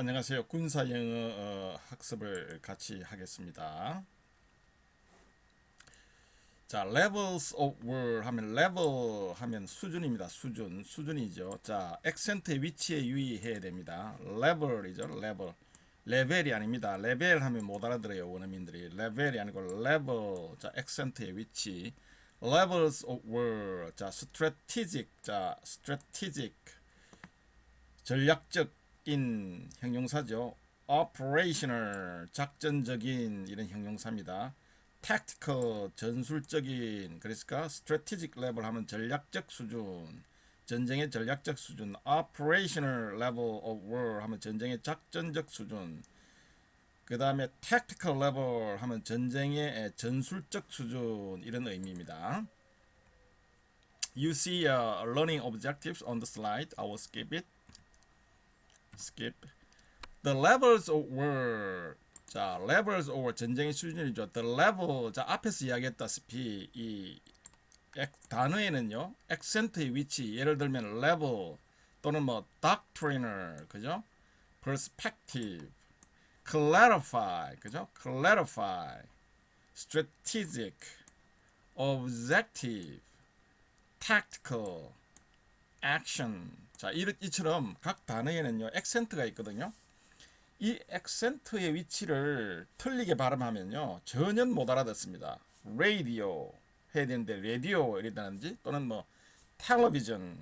안녕하세요. 군사 영어 어, 학습을 같이 하겠습니다. 자, levels of word 하면 level 하면 수준입니다. 수준, 수준이죠. 자, 액센트의 위치에 유의해야 됩니다. level이죠. level. 레벨이 아닙니다. 레벨 하면 못 알아들어요. 원어민들이. 레벨이 아니고 level. 자, 액센트의 위치. levels of word. 자, strategic. 자, strategic. 전략적 인 형용사죠. operational 작전적인 이런 형용사입니다. tactical 전술적인 그랬을까? strategic level 하면 전략적 수준. 전쟁의 전략적 수준. operational level of war 하면 전쟁의 작전적 수준. 그 다음에 tactical level 하면 전쟁의 전술적 수준 이런 의미입니다. You see uh, learning objectives on the slide. I will skip it. Skip. The levels of war. 자, levels of war 전쟁의 수준이죠. The level. 자, 앞에서 이야기했다시피 이 액- 단어에는요. 액센트의 위치. 예를 들면 level 또는 뭐 doctrinal, 그죠? perspective, clarify, 그죠? clarify, strategic, objective, tactical, action. 자, 이, 이처럼 각 단어에는요, 액센트가 있거든요. 이 액센트의 위치를 틀리게 발음하면요, 전혀 못 알아듣습니다. radio 해야 되는데 radio 이랬다든지 또는 뭐 텔레비전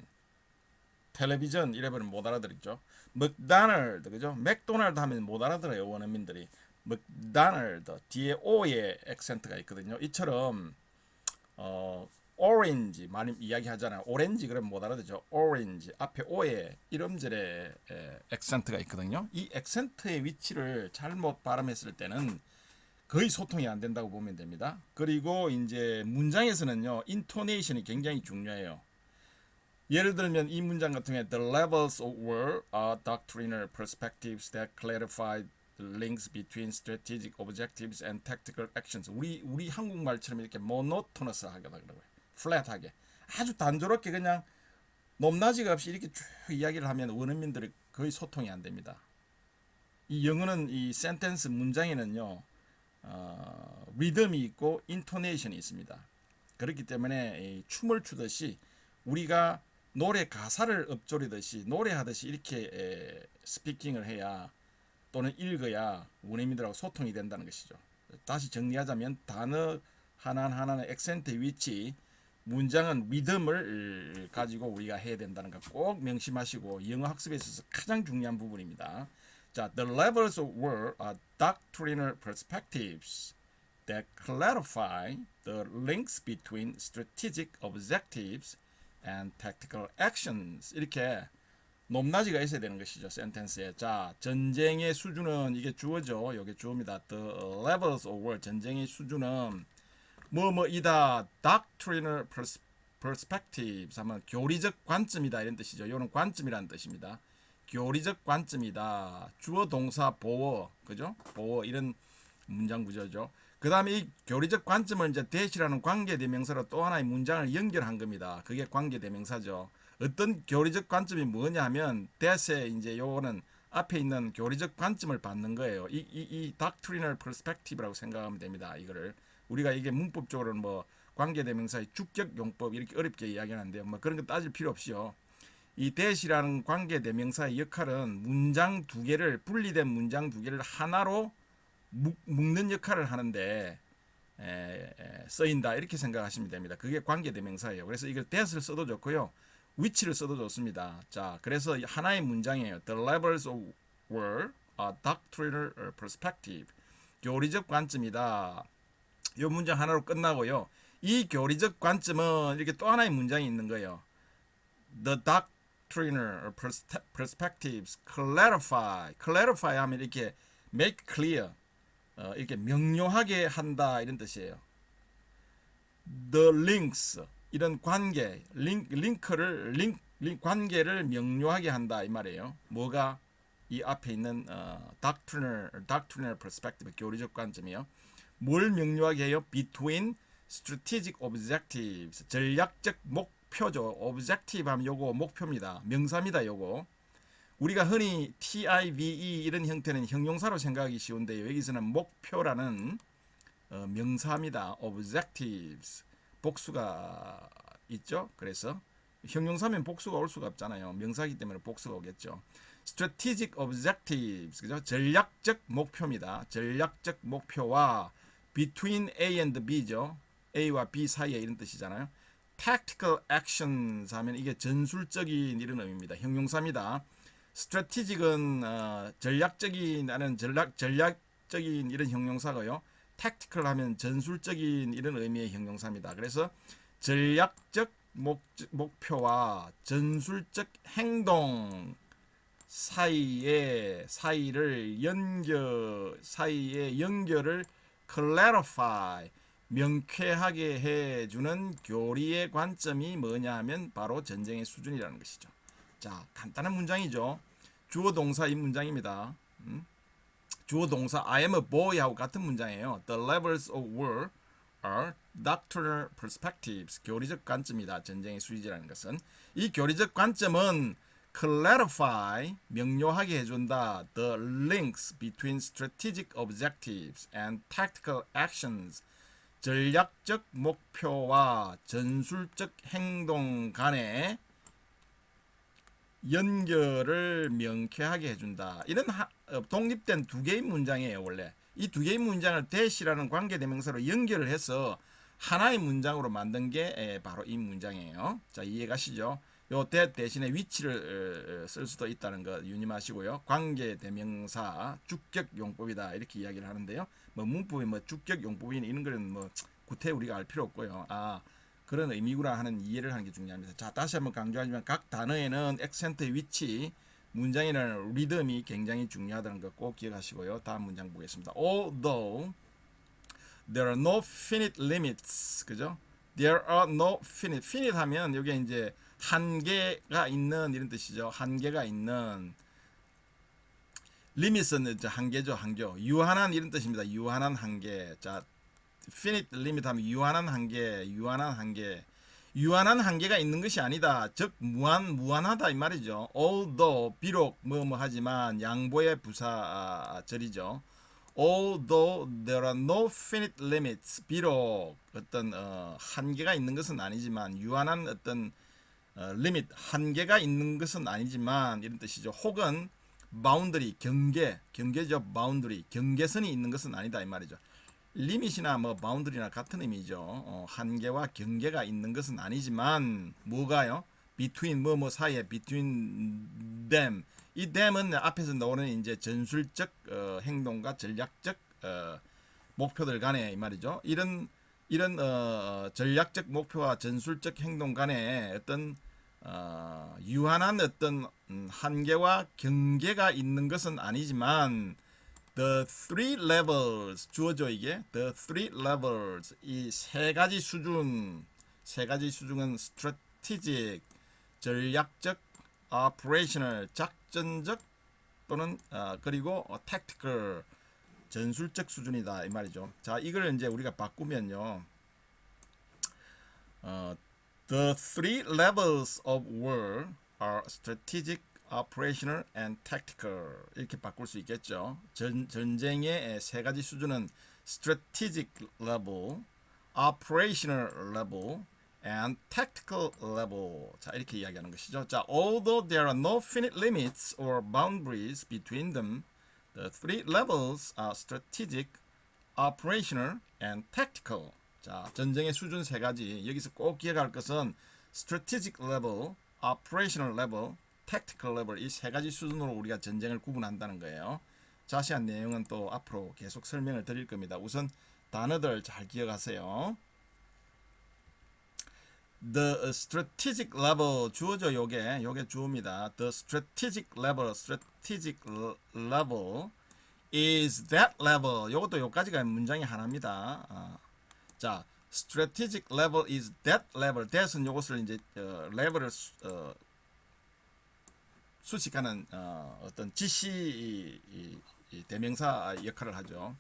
텔레비전 이래버리면 못 알아들었죠. 맥도날드 그죠? 맥도날드 하면 못 알아들어요 원어민들이. 맥도날드 뒤에 o의 액센트가 있거든요. 이처럼 어 오렌지 많이 이야기하잖아요. 오렌지 그러면 못 알아듣죠. 오렌지 앞에 오에 이름절에 에, 액센트가 있거든요. 이 액센트의 위치를 잘못 발음했을 때는 거의 소통이 안 된다고 보면 됩니다. 그리고 이제 문장에서는요, 인토네이션이 굉장히 중요해요. 예를 들면 이 문장 같은 경우에 the levels of war are doctrinal perspectives that clarify the links between strategic objectives and tactical actions. 우리 우리 한국말처럼 이렇게 monotonous하게 그러고요. Flat하게 아주 단조롭게 그냥 높낮이가 없이 이렇게 쭉 이야기를 하면 원어민들이 거의 소통이 안 됩니다. 이 영어는 이 센텐스 문장에는요. 어, 리듬이 있고 인토네이션이 있습니다. 그렇기 때문에 이 춤을 추듯이 우리가 노래 가사를 읊조리듯이 노래하듯이 이렇게 에, 스피킹을 해야 또는 읽어야 원어민들하고 소통이 된다는 것이죠. 다시 정리하자면 단어 하나하나의 액센트의 위치, 문장은 리듬을 가지고 우리가 해야 된다는 거꼭 명심하시고 영어 학습에 있어서 가장 중요한 부분입니다. 자, the levels of war are doctrinal perspectives that clarify the links between strategic objectives and tactical actions. 이렇게 높낮이가 있어야 되는 것이죠. 센텐스에. 자, 전쟁의 수준은 이게 주어죠. 이게 주어입니다. The levels of war. 전쟁의 수준은 뭐뭐이다. doctrinal pers- perspectives 하면 교리적 관점이다 이런 뜻이죠. 이거는 관점이라는 뜻입니다. 교리적 관점이다. 주어 동사 보어 그죠? 보어 이런 문장 구조죠. 그 다음에 이 교리적 관점을 이제 대시라는 관계대명사로 또 하나의 문장을 연결한 겁니다. 그게 관계대명사죠. 어떤 교리적 관점이 뭐냐 하면 대세 이제 요거는 앞에 있는 교리적 관점을 받는 거예요. 이, 이, 이 doctrinal perspective라고 생각하면 됩니다. 이거를. 우리가 이게 문법적으로는 뭐 관계대명사의 주격 용법 이렇게 어렵게 이야기하는데요. 뭐 그런 거 따질 필요 없이요. 이 대시라는 관계대명사의 역할은 문장 두 개를 분리된 문장 두 개를 하나로 묶, 는 역할을 하는데 에, 에, 쓰인다 이렇게 생각하시면 됩니다. 그게 관계대명사예요. 그래서 이걸 that을 써도 좋고요. 위치를 써도 좋습니다. 자, 그래서 하나의 문장이에요. The levels of war are doctrinal perspective. 교리적 관점이다. 이 문장 하나로 끝나고요. 이 교리적 관점은 이렇게 또 하나의 문장이 있는 거예요. The doctrinal perspe- perspectives clarify. clarify 하면 이렇게 make clear. 어, 이렇게 명료하게 한다 이런 뜻이에요. The links 이런 관계, 링, 링크를 링, 링 관계를 명료하게 한다 이 말이에요. 뭐가 이 앞에 있는 어, doctrinal doctrinal perspective 교리적 관점이요. 뭘 명료하게 해요? Between strategic objectives 전략적 목표죠. objective 하면 요거 목표입니다. 명사입니다. 요거 우리가 흔히 TIVE 이런 형태는 형용사로 생각하기 쉬운데요. 여기서는 목표라는 어, 명사입니다. objectives 복수가 있죠. 그래서 형용사면 복수가 올 수가 없잖아요. 명사이기 때문에 복수가 오겠죠. strategic objectives 그죠? 전략적 목표입니다. 전략적 목표와 between A and B죠. A와 B 사이에 이런 뜻이잖아요. tactical actions 하면 이게 전술적인 이런 의미입니다. 형용사입니다. strategic은 어, 전략적인 하는 전략 전략적인 이런 형용사고요. tactical 하면 전술적인 이런 의미의 형용사입니다. 그래서 전략적 목, 목표와 전술적 행동 사이에 사이를 연결 사이의 연결을 clarify 명쾌하게 해주는 교리의 관점이 뭐냐 하면 바로 전쟁의 수준이라는 것이죠. 자 간단한 문장이죠. 주어 동사 이 문장입니다. 음? 주어 동사 I am a boy하고 같은 문장이에요. The levels of war are doctrinal perspectives. 교리적 관점이다. 전쟁의 수위라는 것은 이 교리적 관점은 clarify 명료하게 해준다. The links between strategic objectives and tactical actions. 전략적 목표와 전술적 행동 간의 연결을 명쾌하게 해준다. 이런 하, 어, 독립된 두 개의 문장이에요, 원래. 이 두 개의 문장을 대시라는 관계대명사로 연결을 해서 하나의 문장으로 만든 게 에, 바로 이 문장이에요. 자, 이해가시죠? 요대 대신에 위치를 어, 쓸 수도 있다는 거 유념하시고요. 관계 대명사 주격 용법이다 이렇게 이야기를 하는데요. 뭐 문법이 뭐 주격 용법이 이런 거는 뭐 구태 우리가 알 필요 없고요. 아 그런 의미구나 하는 이해를 하는 게 중요합니다. 자, 다시 한번 강조하지만 각 단어에는 액센트의 위치, 문장에는 리듬이 굉장히 중요하다는 거꼭 기억하시고요. 다음 문장 보겠습니다. Although there are no finite limits, 그죠? There are no finite. finite 하면 여기 이제 한계가 있는 이런 뜻이죠. 한계가 있는 이제 한계죠, 한계. 유한한 이런 뜻입니다. 유한한 한계. 자, finite limit 하면 유한한 한계, 유한한 한계. 유한한 한계가 있는 것이 아니다. 즉 무한 무한하다 이 말이죠. although 비록 뭐뭐 하지만 양보의 부사절이죠. although there are no finite limits 비록 어떤 어, 한계가 있는 것은 아니지만 유한한 어떤 어, 리밋 한계가 있는 것은 아니지만 이런 뜻이죠. 혹은 바운더리 경계 경계죠. 바운더리 경계선이 있는 것은 아니다 이 말이죠. 리밋이나 뭐 바운드리나 같은 의미죠. 어, 한계와 경계가 있는 것은 아니지만 뭐가요? between 뭐뭐 사이에 between them 이 them은 앞에서 나오는 이제 전술적 어, 행동과 전략적 어, 목표들 간에 이 말이죠. 이런 이런 어, 전략적 목표와 전술적 행동 간에 어떤 어, 유한한 어떤 음, 한계와 경계가 있는 것은 아니지만 The three levels 주어져 이게 the three levels 이 세 가지 수준 세 가지 수준은 strategic 전략적 operational 작전적 또는 어, 그리고 어, tactical 전술적 수준이다 이 말이죠. 자 이걸 이제 우리가 바꾸면요. 어, the three levels of war are strategic operational and tactical 이렇게 바꿀 수 있겠죠. 전, 전쟁의 세 가지 수준은 strategic level, operational level, and tactical level. 자 이렇게 이야기하는 것이죠. 자, although there are no finite limits or boundaries between them, the three levels are strategic, operational, and tactical. 자, 전쟁의 수준 세 가지. 여기서 꼭 기억할 것은 strategic level, operational level, tactical level 이 세 가지 수준으로 우리가 전쟁을 구분한다는 거예요. 자세한 내용은 또 앞으로 계속 설명을 드릴 겁니다. 우선 단어들 잘 기억하세요. The strategic level 주어져 요게 요게 주어입니다. The strategic level strategic level is that level. 요것도 요까지가 문장이 하나입니다. 아, 자, strategic level is that level. that은 요것을 이제 어, 레벨을 수- 어, 수식하는 어, 어떤 지시 이- 이- 이 대명사 역할을 하죠.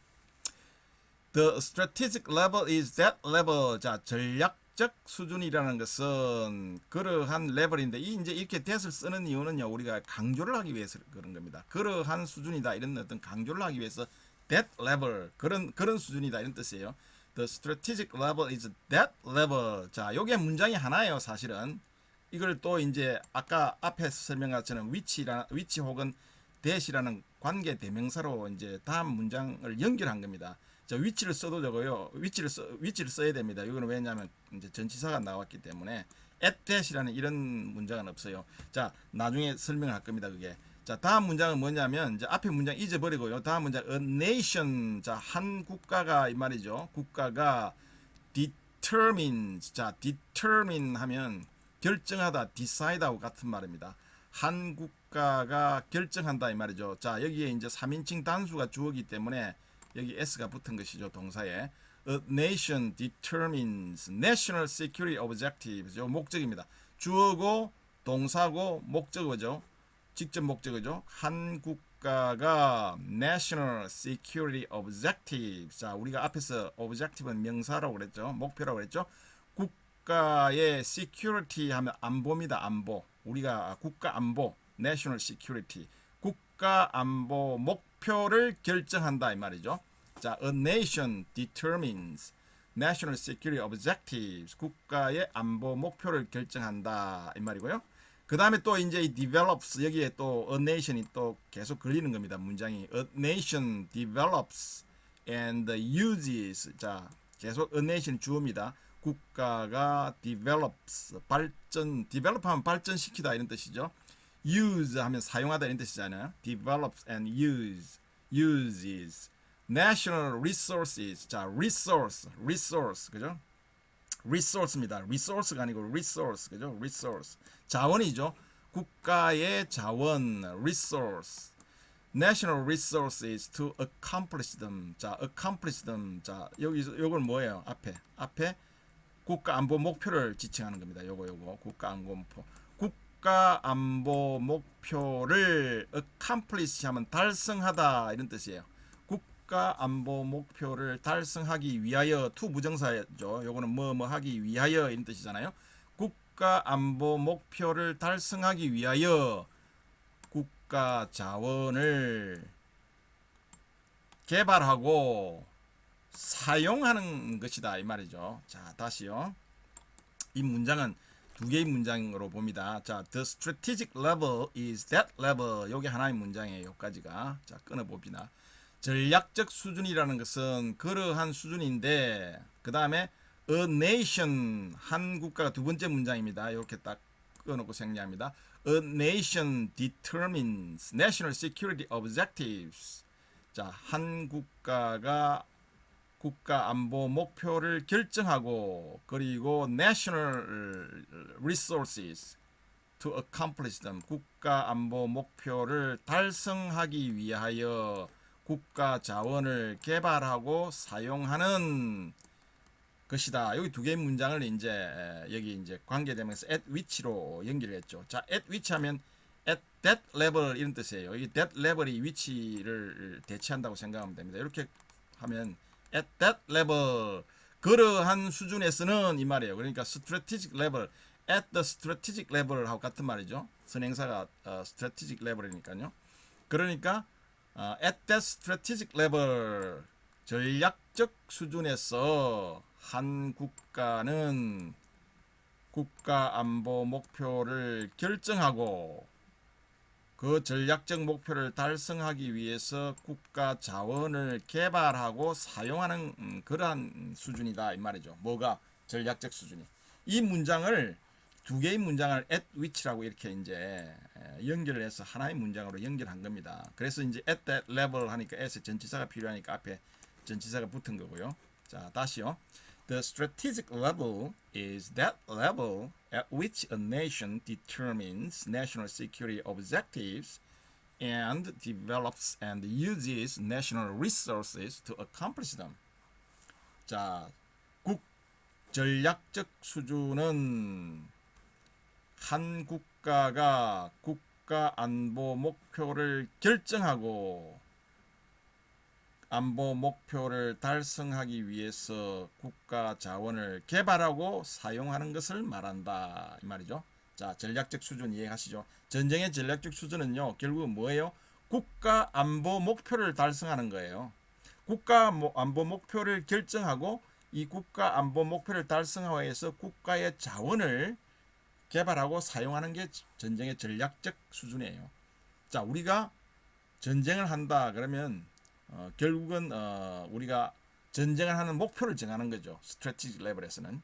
The strategic level is that level. 자, 전략적 수준이라는 것은 그러한 레벨인데 이 이제 이렇게 that을 쓰는 이유는요 우리가 강조를 하기 위해서 그런 겁니다. 그러한 수준이다 이런 어떤 강조를 하기 위해서 that level 그런 그런 수준이다 이런 뜻이에요. The strategic level is that level. 자, 요게 문장이 하나예요, 사실은. 이걸 또 이제 아까 앞에서 설명한 것처럼 위치라 위치 혹은 that이라는 관계 대명사로 이제 다음 문장을 연결한 겁니다. 자, 위치를 써도 되고요. 위치를 써 위치를 써야 됩니다. 이거는 왜냐하면 이제 전치사가 나왔기 때문에 at that이라는 이런 문장은 없어요. 자, 나중에 설명할 겁니다. 그게. 자, 다음 문장은 뭐냐면 이제 앞에 문장 잊어버리고요. 다음 문장 a nation 자, 한 국가가 이 말이죠. 국가가 determines 자, determine 하면 결정하다 decide하고 같은 말입니다. 한 국가가 결정한다 이 말이죠. 자, 여기에 이제 3인칭 단수가 주어기 때문에 여기 s가 붙은 것이죠. 동사에 a nation determines national security objectives 요 목적입니다. 주어고 동사고 목적어죠. 직접 목적어죠. 한 국가가 national security objectives. 자, 우리가 앞에서 objective는 명사라고 그랬죠. 목표라고 그랬죠. 국가의 security 하면 안보입니다. 안보. 우리가 국가 안보, national security. 국가 안보 목표를 결정한다 이 말이죠. 자, a nation determines national security objectives. 국가의 안보 목표를 결정한다 이 말이고요. 그 다음에 또 이제 이 develops 여기에 또 a nation이 또 계속 걸리는 겁니다. 문장이 a nation develops and uses 자 계속 a nation 주어입니다. 국가가 develops 발전 develop 하면 발전시키다 이런 뜻이죠. use 하면 사용하다 이런 뜻이잖아요. develops and use uses national resources 자 resource resource 그죠? Resource입니다. resource가 아니고 resource 그죠? resource 자원이죠. 국가의 자원 resource national resources to accomplish them 자 accomplish them 자 여기서 요걸 뭐예요? 앞에 앞에 국가 안보 목표를 지칭하는 겁니다. 요거 요거 국가 안보 목표 국가 안보 목표를 accomplish 하면 달성하다 이런 뜻이에요. 국가 안보 목표를 달성하기 위하여 투 부정사죠. 요거는 뭐 뭐 하기 위하여 이런 뜻이잖아요. 국가 안보 목표를 달성하기 위하여 국가 자원을 개발하고 사용하는 것이다 이 말이죠. 자 다시요. 이 문장은 두 개의 문장으로 봅니다. 자, the strategic level is that level. 요게 하나의 문장이에요. 요까지가. 자, 끊어 봅니다. 전략적 수준이라는 것은 그러한 수준인데 그 다음에 a nation 한 국가가 두 번째 문장입니다. 이렇게 딱 끊어놓고 생략합니다. A nation determines national security objectives. 자, 한 국가가 국가 안보 목표를 결정하고 그리고 national resources to accomplish them 국가 안보 목표를 달성하기 위하여 국가 자원을 개발하고 사용하는 것이다. 여기 두 개의 문장을 이제 에, 여기 이제 관계되면서 at which로 연결했죠. 자, at which 하면 at that level 이런 뜻이에요. 이 that level이 위치를 대체한다고 생각하면 됩니다. 이렇게 하면 at that level 그러한 수준에서는 이 말이에요. 그러니까 strategic level at the strategic level 하고 같은 말이죠. 선행사가 어, strategic level이니까요. 그러니까 어, at that strategic level 전략적 수준에서 한 국가는 국가 안보 목표를 결정하고 그 전략적 목표를 달성하기 위해서 국가 자원을 개발하고 사용하는 음, 그러한 수준이다 이 말이죠. 뭐가 전략적 수준이. 이 문장을 두 개의 문장을 at which라고 이렇게 이제 에, 연결을 해서 하나의 문장으로 연결한 겁니다. 그래서 이제 at that level 하니까 s 전치사가 필요하니까 앞에 전치사가 붙은 거고요. 자, 다시요. The strategic level is that level at which a nation determines national security objectives and develops and uses national resources to accomplish them. 자, 국 전략적 수준은 한 국가가 국가 안보 목표를 결정하고 안보 목표를 달성하기 위해서 국가 자원을 개발하고 사용하는 것을 말한다 이 말이죠. 자 전략적 수준 이해하시죠? 전쟁의 전략적 수준은요 결국 뭐예요? 국가 안보 목표를 달성하는 거예요. 국가 모- 안보 목표를 결정하고 이 국가 안보 목표를 달성하기 위해서 국가의 자원을 개발하고 사용하는 게 전쟁의 전략적 수준이에요. 자, 우리가 전쟁을 한다 그러면 어, 결국은 어, 우리가 전쟁을 하는 목표를 정하는 거죠. 스트래티지 레벨에서는.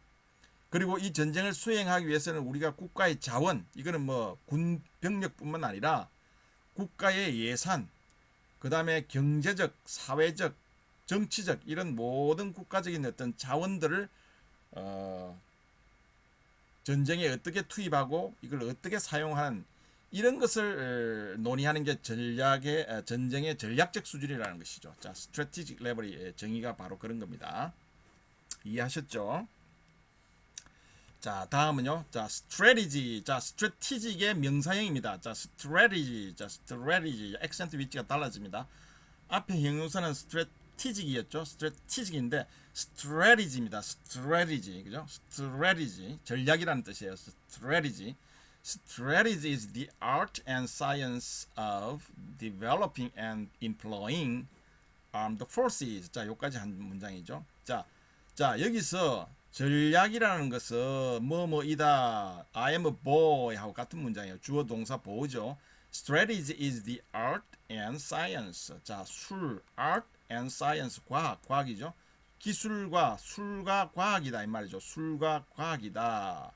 그리고 이 전쟁을 수행하기 위해서는 우리가 국가의 자원, 이거는 뭐 군 병력뿐만 아니라 국가의 예산, 그 다음에 경제적, 사회적, 정치적 이런 모든 국가적인 어떤 자원들을 어, 전쟁에 어떻게 투입하고 이걸 어떻게 사용하는 이런 것을 어, 논의하는 게 전략의 어, 전쟁의 전략적 수준이라는 것이죠. 자, 스트래티직 레벨의 정의가 바로 그런 겁니다. 이해하셨죠? 자, 다음은요. 자, strategy. 자, strategic의 명사형입니다. 자, strategy. 자, strategy. 액센트 위치가 달라집니다. 앞에 형용사는 strategic이었죠. strategic인데 strategy입니다. strategy. 그죠? strategy. 전략이라는 뜻이에요. strategy. Strategy is the art and science of developing and employing armed forces. 자, 여기까지 한 문장이죠. 자, 자 여기서 전략이라는 것은 뭐뭐이다. I am a boy 하고 같은 문장이에요. 주어 동사 보호죠. Strategy is the art and science. 자, 술, art and science, 과학, 과학이죠. 기술과 술과 과학이다 이 말이죠. 술과 과학이다.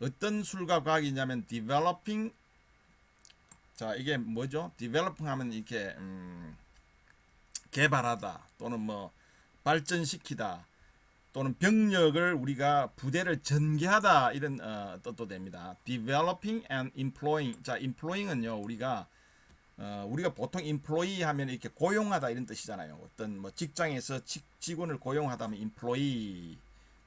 어떤 술과 과학이냐면 developing 자 이게 뭐죠? developing 하면 이렇게 음, 개발하다 또는 뭐 발전시키다 또는 병력을 우리가 부대를 전개하다 이런 어, 뜻도 됩니다. developing and employing 자 employing은요 우리가 어, 우리가 보통 employee 하면 이렇게 고용하다 이런 뜻이잖아요. 어떤 뭐 직장에서 직, 직원을 고용하다면 employee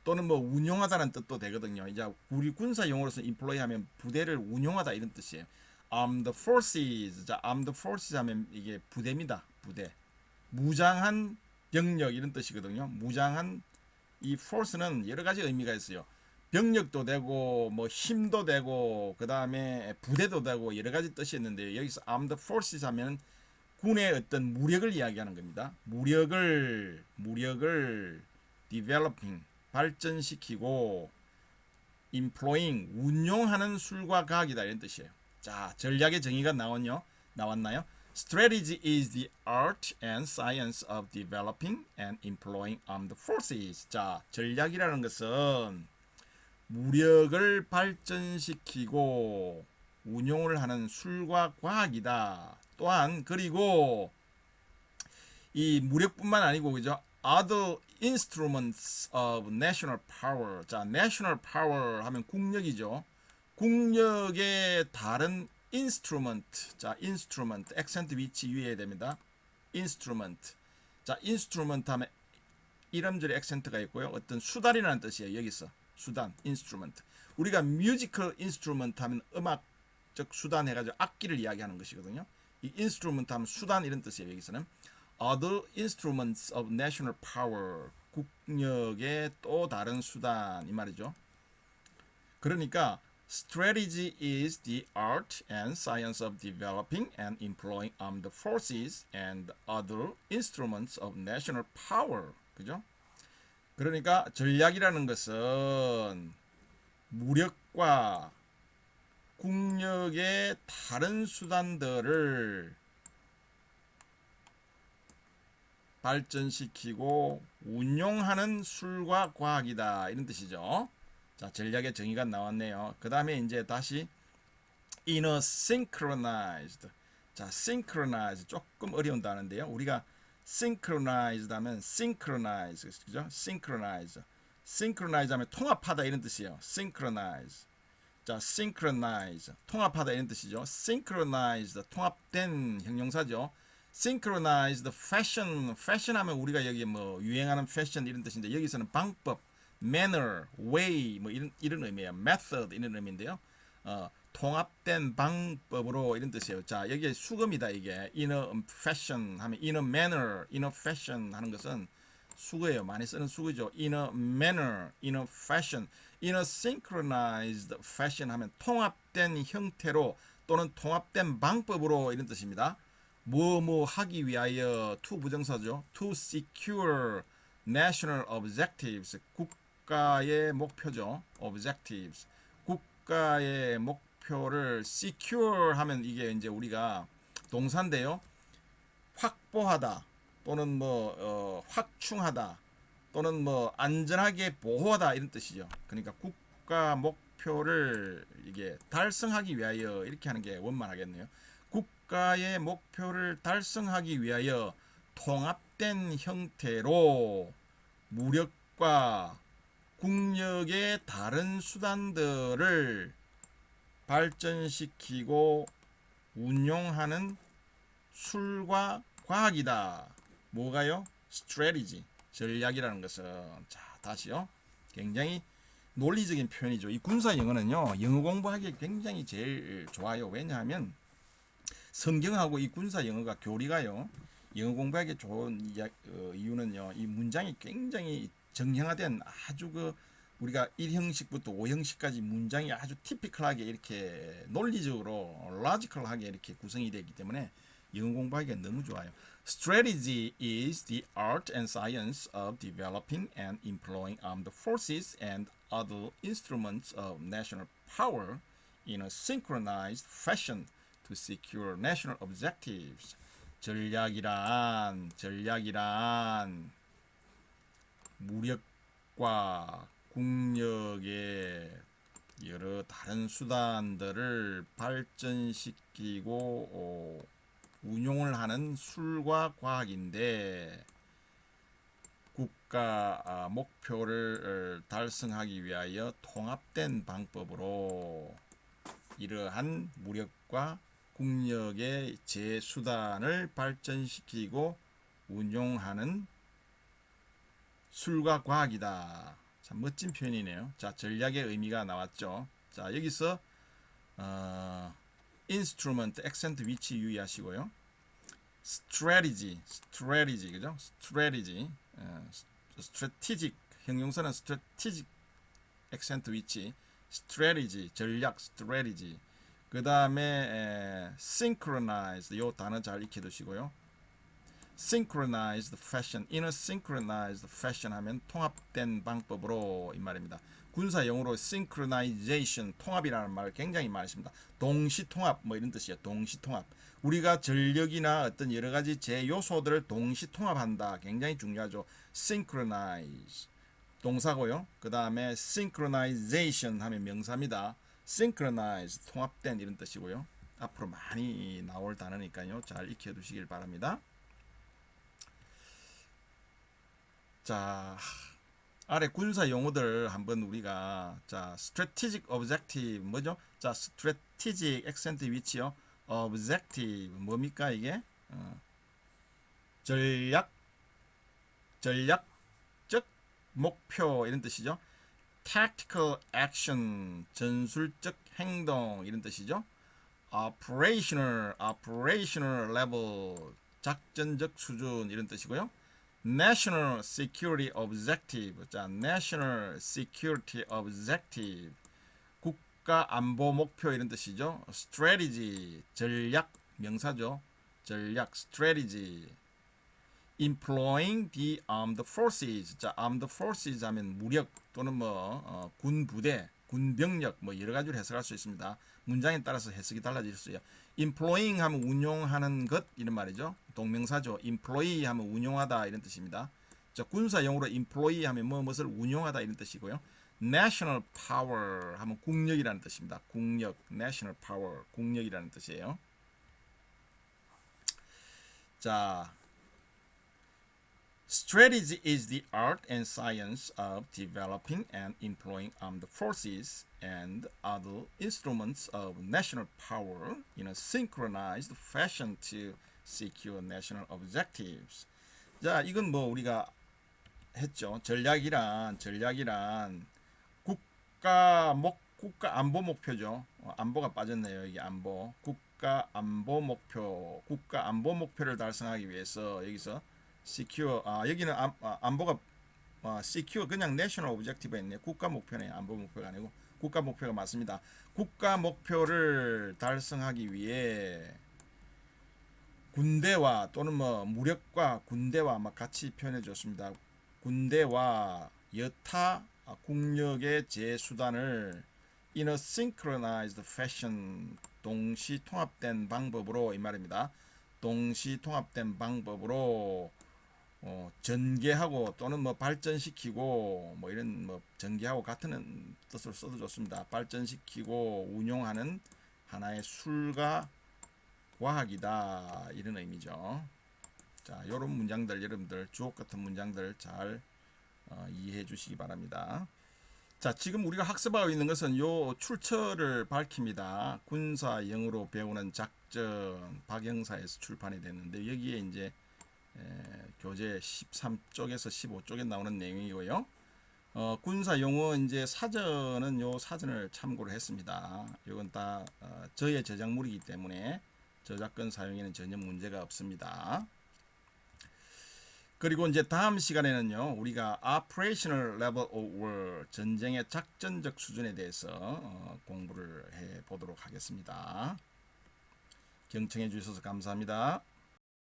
또는 뭐 운용하다는 뜻도 되거든요. 이제 우리 군사 용어로서 employee 하면 부대를 운용하다 이런 뜻이에요. armed forces 자 armed forces 하면 이게 부대입니다. 부대 무장한 병력 이런 뜻이거든요. 무장한 이 force는 여러 가지 의미가 있어요. 병력도 되고 뭐 힘도 되고 그 다음에 부대도 되고 여러 가지 뜻이 있는데 여기서 armed forces 하면 군의 어떤 무력을 이야기하는 겁니다. 무력을 무력을 developing 발전시키고 employing 운용하는 술과 과학이다 이런 뜻이에요. 자 전략의 정의가 나왔요 나왔나요? Strategy is the art and science of developing and employing armed forces. 자 전략이라는 것은 무력을 발전시키고 운용을 하는 술과 과학이다. 또한 그리고 이 무력뿐만 아니고 그죠? other instruments of national power. 자, national power 하면 국력이죠. 국력의 다른 instrument. 자, instrument. 액센트 위치 유의해야 됩니다. instrument. 자, instrument 하면 이름절에 액센트가 있고요. 어떤 수단이라는 뜻이에요. 여기서 수단, instrument. 우리가 musical instrument 하면 음악적 수단 해가지고 악기를 이야기하는 것이거든요. 이 instrument 하면 수단 이런 뜻이에요. 여기서는 other instruments of national power. 국력의 또 다른 수단 이 말이죠. 그러니까 strategy is the art and science of developing and employing armed forces and other instruments of national power. 그죠? 그러니까 전략이라는 것은 무력과 국력의 다른 수단들을 발전시키고 운용하는 술과 과학이다 이런 뜻이죠. 자 전략의 정의가 나왔네요. 그 다음에 이제 다시 in a synchronized 자 synchronize 조금 어려운 단어인데요. 우리가 synchronized 하면 synchronize 그죠? synchronize synchronize 하면 통합하다 이런 뜻이에요. synchronize 자 synchronize 통합하다 이런 뜻이죠. synchronized 통합된 형용사죠. synchronized fashion fashion 하면 우리가 여기 뭐 유행하는 패션 이런 뜻인데 여기서는 방법 manner way 뭐 이런 이런 의미예요. method 이런 의미인데요. 어, 통합된 방법으로 이런 뜻이에요. 자, 여기에 수금이다 이게. in a fashion 하면 in a manner, in a fashion 하는 것은 수거예요. 많이 쓰는 수거죠. in a manner, in a fashion, in a synchronized fashion 하면 통합된 형태로 또는 통합된 방법으로 이런 뜻입니다. 뭐뭐 하기 위하여 to 부정사죠. to secure national objectives 국가의 목표죠. objectives 국가의 목 표를 secure 하면 이게 이제 우리가 동사인데요. 확보하다 또는 뭐 어, 확충하다 또는 뭐 안전하게 보호하다 이런 뜻이죠. 그러니까 국가 목표를 이게 달성하기 위하여 이렇게 하는 게 원만하겠네요. 국가의 목표를 달성하기 위하여 통합된 형태로 무력과 국력의 다른 수단들을 발전시키고 운용하는 술과 과학이다. 뭐가요? strategy, 전략이라는 것은 자 다시요. 굉장히 논리적인 표현이죠. 이 군사 영어는요, 영어 공부하기 굉장히 제일 좋아요. 왜냐하면 성경하고 이 군사 영어가 교리가요. 영어 공부하기 좋은 어, 이유는요. 이 문장이 굉장히 정형화된 아주 그 우리가 1형식부터 5형식까지 문장이 아주 티피컬하게 이렇게 논리적으로 로지컬하게 이렇게 구성이 되기 때문에 영어 공부하기가 너무 좋아요. Strategy is the art and science of developing and employing armed forces and other instruments of national power in a synchronized fashion to secure national objectives. 전략이란 전략이란 무력과 국력의 여러 다른 수단들을 발전시키고 어, 운용을 하는 술과 과학인데 국가 아, 목표를 어, 달성하기 위하여 통합된 방법으로 이러한 무력과 국력의 제수단을 발전시키고 운용하는 술과 과학이다. 참 멋진 표현이네요. 자, 전략의 의미가 나왔죠. 자, 여기서 어, instrument, accent 위치 유의하시고요. strategy, strategy, 그죠? strategy, 어, strategic, 형용사는 strategic, accent 위치, strategy, 전략, strategy. 그 다음에 synchronize, 요 단어 잘 익혀두시고요. Synchronized fashion, in a synchronized fashion 하면 통합된 방법으로 이 말입니다. 군사 용어로 synchronization, 통합이라는 말 굉장히 많이 씁니다. 동시 통합 뭐 이런 뜻이에요. 동시 통합. 우리가 전력이나 어떤 여러 가지 제 요소들을 동시 통합한다. 굉장히 중요하죠. synchronize 동사고요. 그 다음에 synchronization 하면 명사입니다. synchronize 통합된 이런 뜻이고요. 앞으로 많이 나올 단어니까요. 잘 익혀 두시길 바랍니다. 자 아래 군사 용어들 한번 우리가 자 strategic objective 뭐죠? 자 strategic accent 위치요. objective 뭡니까 이게? 어. 전략 전략적 목표 이런 뜻이죠. tactical action 전술적 행동 이런 뜻이죠. operational operational level 작전적 수준 이런 뜻이고요. National security objective 자 national security objective 국가 안보 목표 이런 뜻이죠. strategy 전략 명사죠. 전략 strategy employing the armed forces 자 armed forces 하면 무력 또는 뭐 어, 군 부대 군병력 뭐 여러 가지로 해석할 수 있습니다. 문장에 따라서 해석이 달라질 수 있어요. employing 하면 운용하는 것 이런 말이죠. 동명사죠. employee 하면 운용하다 이런 뜻입니다. 자, 군사 용어로 employee 하면 뭐 무엇을 운용하다 이런 뜻이고요. national power 하면 국력이라는 뜻입니다. 국력, national power, 국력이라는 뜻이에요. 자, Strategy is the art and science of developing and employing armed forces and other instruments of national power in a synchronized fashion to secure national objectives. 자, 이건 뭐 우리가 했죠. 전략이란 전략이란 국가 목 국가 안보 목표죠. 어, 안보가 빠졌네요. 이게 안보. 국가 안보 목표. 국가 안보 목표를 달성하기 위해서 여기서 secure 아 여기는 안, 아, 안보가 아, secure 그냥 national objective에 있네. 국가 목표네. 안보 목표가 아니고 국가 목표가 맞습니다. 국가 목표를 달성하기 위해 군대와 또는 뭐 무력과 군대와 막 같이 표현해 줬습니다. 군대와 여타 국력의 제수단을 in a synchronized fashion 동시 통합된 방법으로 이 말입니다. 동시 통합된 방법으로 어, 전개하고 또는 뭐 발전시키고 뭐 이런 뭐 전개하고 같은 뜻으로 써도 좋습니다. 발전시키고 운용하는 하나의 술과 과학이다 이런 의미죠. 자, 이런 문장들 여러분들 주옥 같은 문장들 잘 어, 이해해 주시기 바랍니다. 자, 지금 우리가 학습하고 있는 것은 요 출처를 밝힙니다. 군사 영어로 배우는 작전 박영사에서 출판이 됐는데 여기에 이제 에, 교재 13쪽에서 15쪽에 나오는 내용이고요. 어, 군사 용어 이제 사전은 요 사전을 참고를 했습니다. 이건 다 어, 저의 저작물이기 때문에 저작권 사용에는 전혀 문제가 없습니다. 그리고 이제 다음 시간에는요, 우리가 operational level of war 전쟁의 작전적 수준에 대해서 어, 공부를 해 보도록 하겠습니다. 경청해 주셔서 감사합니다.